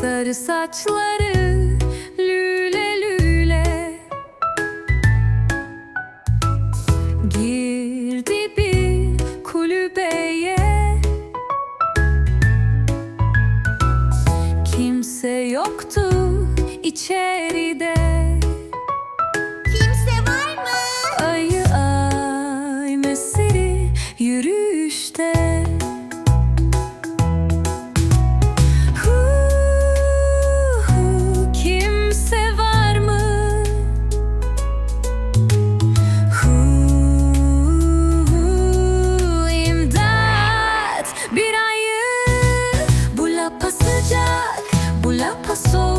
Sarı saçları lüle lüle. Girdi bir kulübeye. Kimse yoktu içeride imdat Bir